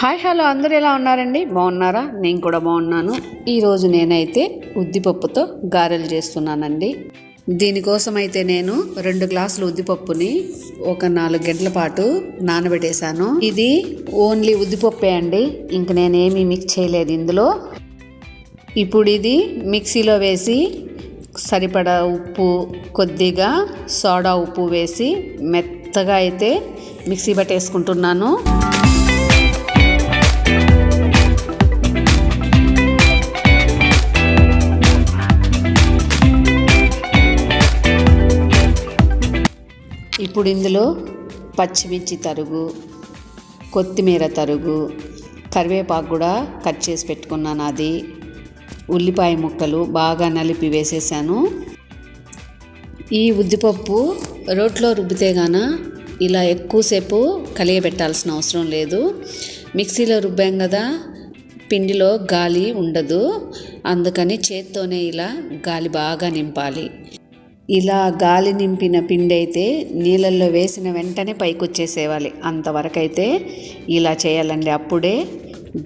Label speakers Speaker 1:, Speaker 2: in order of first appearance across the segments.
Speaker 1: Hi hello అందరూ ఎలా ఉన్నారండి? బాగున్నారా? నేను కూడా బాగున్నాను. ఈరోజు నేనైతే ఉద్దిపప్పుతో గారెలు చేస్తున్నానండి. దీనికోసం అయితే నేను రెండు గ్లాసులు ఉద్దిపప్పుని ఒక నాలుగు గంటల పాటు నానబెట్టేశాను. ఇది ఓన్లీ ఉద్దిపప్పే అండి. ఇంక నేనేమీ మిక్స్ చేయలేదు ఇందులో. ఇప్పుడు ఇది మిక్సీలో వేసి సరిపడా ఉప్పు కొద్దిగా సోడా ఉప్పు వేసి మెత్తగా అయితే మిక్సీ పట్టేసుకుంటున్నాను. ఇప్పుడు ఇందులో పచ్చిమిర్చి తరుగు కొత్తిమీర తరుగు కరివేపాకు కూడా కట్ చేసి పెట్టుకున్నాను అది. ఉల్లిపాయ ముక్కలు బాగా నలిపి వేసేసాను. ఈ ఉద్దిపప్పు రోట్లో రుబ్బితే గాన ఇలా ఎక్కువసేపు కలియబెట్టాల్సిన అవసరం లేదు. మిక్సీలో రుబ్బాం కదా పిండిలో గాలి ఉండదు. అందుకని చేత్తోనే ఇలా గాలి బాగా నింపాలి. ఇలా గాలి నింపిన పిండి అయితే నీళ్ళల్లో వేసిన వెంటనే పైకొచ్చేసేవాలి అంతవరకైతే ఇలా చేయాలండి. అప్పుడే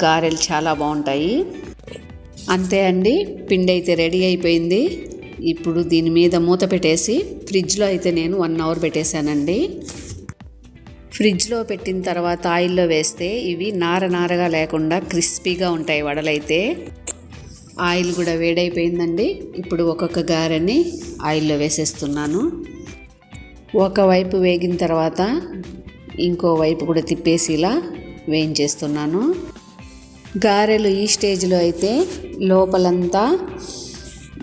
Speaker 1: గారెలు చాలా బాగుంటాయి. అంతే అండి. పిండి అయితే రెడీ అయిపోయింది. ఇప్పుడు దీని మీద మూత పెట్టేసి ఫ్రిడ్జ్లో అయితే నేను వన్ అవర్ పెట్టేశానండి. ఫ్రిడ్జ్లో పెట్టిన తర్వాత ఆయిల్లో వేస్తే ఇవి నార నారగా లేకుండా క్రిస్పీగా ఉంటాయి వడలైతే. ఆయిల్ కూడా వేడైపోయిందండి. ఇప్పుడు ఒక్కొక్క గారెని ఆయిల్లో వేసేస్తున్నాను. ఒకవైపు వేగిన తర్వాత ఇంకోవైపు కూడా తిప్పేసి ఇలా వేయించేస్తున్నాను. గారెలు ఈ స్టేజ్లో అయితే లోపలంతా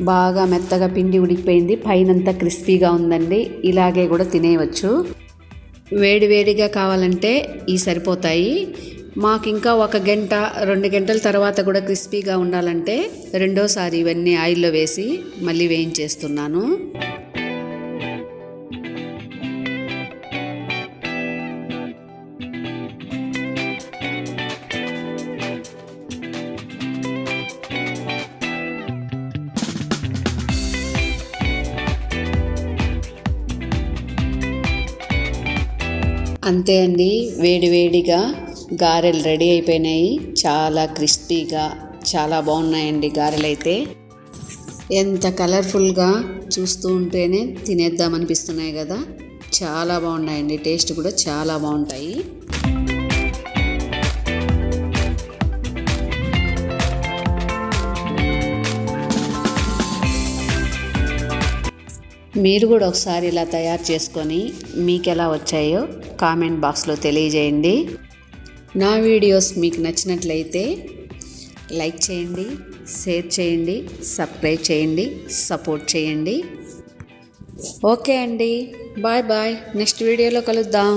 Speaker 1: బాగా మెత్తగా పిండి ఉడికిపోయింది. పైనంతా క్రిస్పీగా ఉందండి. ఇలాగే కూడా తినేయవచ్చు వేడి వేడిగా కావాలంటే ఈ సరిపోతాయి. మాకు ఇంకా ఒక గంట రెండు గంటల తర్వాత కూడా క్రిస్పీగా ఉండాలంటే రెండోసారి ఇవన్నీ ఆయిల్లో వేసి మళ్ళీ వేయించేస్తున్నాను. అంతే అండి వేడి వేడిగా గారెలు రెడీ అయిపోయినాయి. చాలా క్రిస్పీగా చాలా బాగున్నాయండి గారెలు అయితే ఎంత కలర్ఫుల్గా చూస్తూ ఉంటేనే తినేద్దాం అనిపిస్తున్నాయి కదా. చాలా బాగున్నాయండి టేస్ట్ కూడా చాలా బాగుంటాయి. మీరు కూడా ఒకసారి ఇలా తయారు చేసుకొని మీకు ఎలా వచ్చాయో కామెంట్ బాక్స్లో తెలియజేయండి. నా వీడియోస్ మీకు నచ్చినట్లయితే లైక్ చేయండి షేర్ చేయండి సబ్స్క్రైబ్ చేయండి సపోర్ట్ చేయండి. ఓకే అండి బాయ్ బాయ్. నెక్స్ట్ వీడియోలో కలుద్దాం.